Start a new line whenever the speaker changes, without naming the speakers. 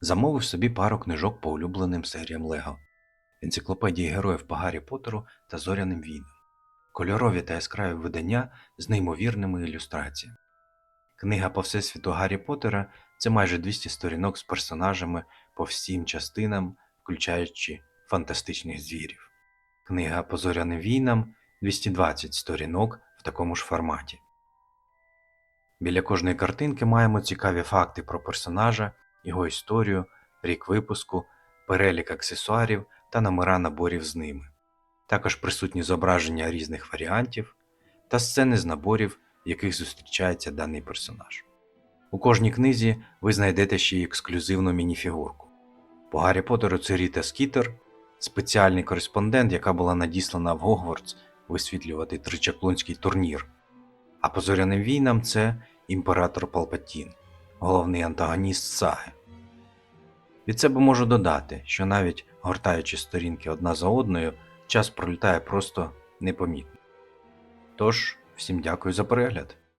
замовив собі пару книжок по улюбленим серіям Лего, енциклопедії героїв по Гаррі Поттеру та Зоряним війнам, кольорові та яскраві видання з неймовірними ілюстраціями. Книга по всесвіту Гаррі Поттера це майже 200 сторінок з персонажами по всім частинам, включаючи фантастичних звірів. Книга по зоряним війнам 220 сторінок в такому ж форматі. Біля кожної картинки маємо цікаві факти про персонажа, його історію, рік випуску, перелік аксесуарів та номера наборів з ними. Також присутні зображення різних варіантів та сцени з наборів, в яких зустрічається даний персонаж. У кожній книзі ви знайдете ще й ексклюзивну мініфігурку. По Гаррі Поттеру це Ріта Скітер, спеціальний кореспондент, яка була надіслана в Гогвартс висвітлювати тричаклунський турнір. А по зоряним війнам це імператор Палпатін, головний антагоніст саги. Від себе можу додати, що навіть гортаючи сторінки одна за одною, час пролітає просто непомітно. Тож, всім дякую за перегляд.